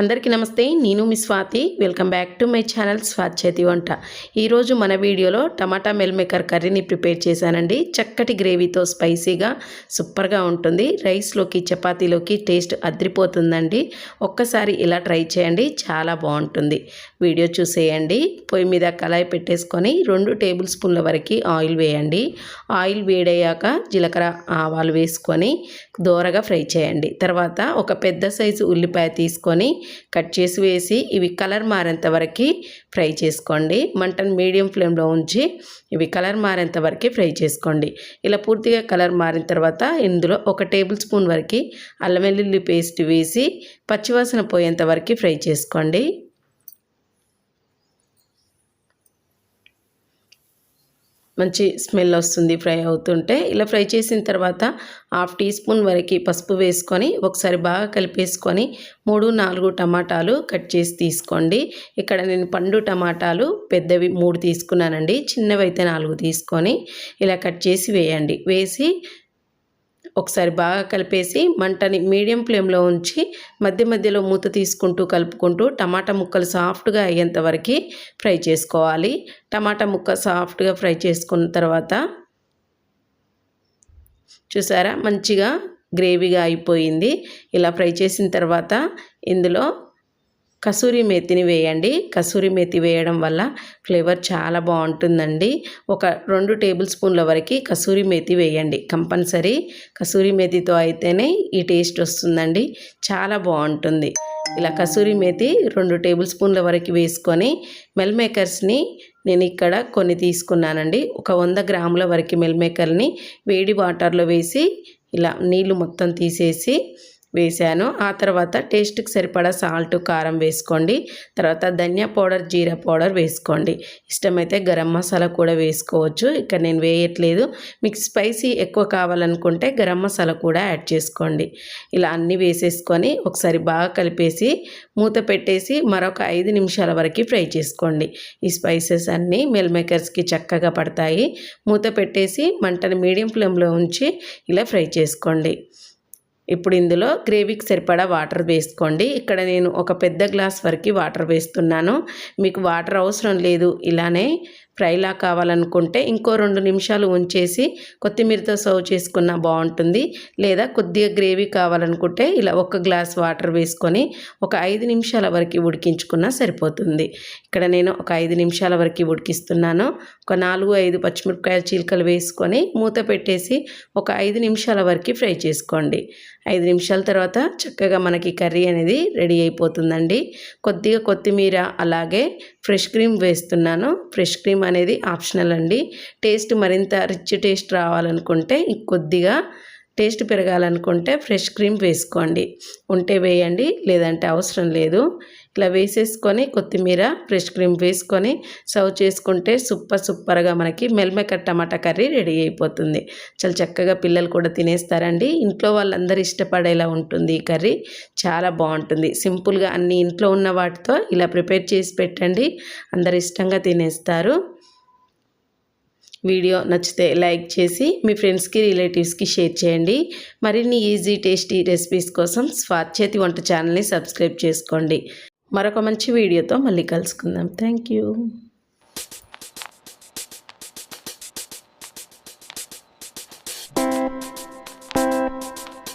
అందరికీ నమస్తే నేను మీ Swathi. Welcome back to my channel Swathi చేతి వంట. ఈరోజు మన వీడియోలో టమాటా మెల్ మేకర్ కర్రీని ప్రిపేర్ చేశానండి. చక్కటి గ్రేవీతో స్పైసీగా సూపర్గా ఉంటుంది. రైస్లోకి చపాతీలోకి టేస్ట్ అద్రిపోతుందండి. ఒక్కసారి ఇలా ట్రై చేయండి చాలా బాగుంటుంది. వీడియో చూసేయండి. పొయ్యి మీద కళాయి పెట్టేసుకొని రెండు టేబుల్ స్పూన్ల వరకు ఆయిల్ వేయండి. ఆయిల్ వేడయ్యాక జీలకర్ర ఆవాలు వేసుకొని దోరగా ఫ్రై చేయండి. తర్వాత ఒక పెద్ద సైజు ఉల్లిపాయ తీసుకొని కట్ చేసి వేసి ఇవి కలర్ మారేంత వరకు ఫ్రై చేసుకోండి. మంటను మీడియం ఫ్లేమ్లో ఉంచి ఇవి కలర్ మారేంత వరకు ఫ్రై చేసుకోండి. ఇలా పూర్తిగా కలర్ మారిన తర్వాత ఇందులో ఒక టేబుల్ స్పూన్ వరకు అల్లం వెల్లుల్లి పేస్ట్ వేసి పచ్చివాసన పోయేంత వరకు ఫ్రై చేసుకోండి. మంచి స్మెల్ వస్తుంది ఫ్రై అవుతుంటే. ఇలా ఫ్రై చేసిన తర్వాత హాఫ్ టీ స్పూన్ వరకు పసుపు వేసుకొని ఒకసారి బాగా కలిపేసుకొని మూడు నాలుగు టమాటాలు కట్ చేసి తీసుకోండి. ఇక్కడ నేను పండు టమాటాలు పెద్దవి మూడు తీసుకున్నానండి. చిన్నవి అయితే నాలుగు తీసుకొని ఇలా కట్ చేసి వేయండి. వేసి ఒకసారి బాగా కలిపేసి మంటని మీడియం ఫ్లేమ్లో ఉంచి మధ్య మధ్యలో మూత తీసుకుంటూ కలుపుకుంటూ టమాటా ముక్కలు సాఫ్ట్గా అయ్యేంత వరకు ఫ్రై చేసుకోవాలి. టమాటా ముక్క సాఫ్ట్గా ఫ్రై చేసుకున్న తర్వాత చూసారా? మంచిగా గ్రేవీగా అయిపోయింది. ఇలా ఫ్రై చేసిన తర్వాత ఇందులో కసూరి మేతిని వేయండి. కసూరి మేతి వేయడం వల్ల ఫ్లేవర్ చాలా బాగుంటుందండి. ఒక రెండు టేబుల్ స్పూన్ల వరకు కసూరి మేతి వేయండి. కంపల్సరీ కసూరి మేతితో అయితేనే ఈ టేస్ట్ వస్తుందండి. చాలా బాగుంటుంది. ఇలా కసూరి మేతి రెండు టేబుల్ స్పూన్ల వరకు వేసుకొని మెల్ మేకర్స్ని నేను ఇక్కడ కొన్ని తీసుకున్నానండి. ఒక వంద గ్రాముల వరకు మెల్ మేకర్ని వేడి వాటర్లో వేసి ఇలా నీళ్ళు మొత్తం తీసేసి వేసాను. ఆ తర్వాత టేస్ట్కి సరిపడా సాల్ట్ కారం వేసుకోండి. తర్వాత ధనియా పౌడర్ జీరా పౌడర్ వేసుకోండి. ఇష్టమైతే గరం మసాలా కూడా వేసుకోవచ్చు. ఇక్కడ నేను వేయట్లేదు. మీకు స్పైసీ ఎక్కువ కావాలనుకుంటే గరం మసాలా కూడా యాడ్ చేసుకోండి. ఇలా అన్నీ వేసేసుకొని ఒకసారి బాగా కలిపేసి మూత పెట్టేసి మరొక ఐదు నిమిషాల వరకు ఫ్రై చేసుకోండి. ఈ స్పైసెస్ అన్నీ మెల్ మేకర్స్కి చక్కగా పడతాయి. మూత పెట్టేసి మంటని మీడియం ఫ్లేమ్లో ఉంచి ఇలా ఫ్రై చేసుకోండి. ఇప్పుడు ఇందులో గ్రేవీకి సరిపడా వాటర్ వేసుకోండి. ఇక్కడ నేను ఒక పెద్ద గ్లాస్ వరకు వాటర్ వేస్తున్నాను. మీకు వాటర్ అవసరం లేదు. ఇలానే ఫ్రైలా కావాలనుకుంటే ఇంకో రెండు నిమిషాలు ఉంచేసి కొత్తిమీరతో సర్వ్ చేసుకున్న బాగుంటుంది. లేదా కొద్దిగా గ్రేవీ కావాలనుకుంటే ఇలా ఒక గ్లాస్ వాటర్ వేసుకొని ఒక ఐదు నిమిషాల వరకు ఉడికించుకున్నా సరిపోతుంది. ఇక్కడ నేను ఒక ఐదు నిమిషాల వరకు ఉడికిస్తున్నాను. ఒక నాలుగు ఐదు పచ్చిమిరపకాయల చీలికలు వేసుకొని మూత పెట్టేసి ఒక ఐదు నిమిషాల వరకు ఫ్రై చేసుకోండి. ఐదు నిమిషాల తర్వాత చక్కగా మనకి కర్రీ అనేది రెడీ అయిపోతుందండి. కొద్దిగా కొత్తిమీర అలాగే ఫ్రెష్ క్రీమ్ వేస్తున్నాను. ఫ్రెష్ క్రీమ్ అనేది ఆప్షనల్ అండి. టేస్ట్ మరింత రిచ్ టేస్ట్ రావాలనుకుంటే కొద్దిగా టేస్ట్ పెరగాలనుకుంటే ఫ్రెష్ క్రీమ్ వేసుకోండి. ఉంటే వేయండి లేదంటే అవసరం లేదు. ఇలా వేసేసుకొని కొత్తిమీర ఫ్రెష్ క్రీమ్ వేసుకొని సర్వ్ చేసుకుంటే సూపర్ సూపర్గా మనకి మెల్మెకర్ టమాటా కర్రీ రెడీ అయిపోతుంది. చాలా చక్కగా పిల్లలు కూడా తినేస్తారండి. ఇంట్లో వాళ్ళందరూ ఇష్టపడేలా ఉంటుంది ఈ కర్రీ. చాలా బాగుంటుంది. సింపుల్గా అన్ని ఇంట్లో ఉన్న వాటితో ఇలా ప్రిపేర్ చేసి పెట్టండి. అందరు ఇష్టంగా తినేస్తారు. వీడియో నచ్చితే లైక్ చేసి మీ ఫ్రెండ్స్కి రిలేటివ్స్కి షేర్ చేయండి. మరిన్ని ఈజీ టేస్టీ రెసిపీస్ కోసం స్వాత్ చేతి వంట ఛానల్ని సబ్స్క్రైబ్ చేసుకోండి. మరొక మంచి వీడియోతో మళ్ళీ కలుసుకుందాం. Thank you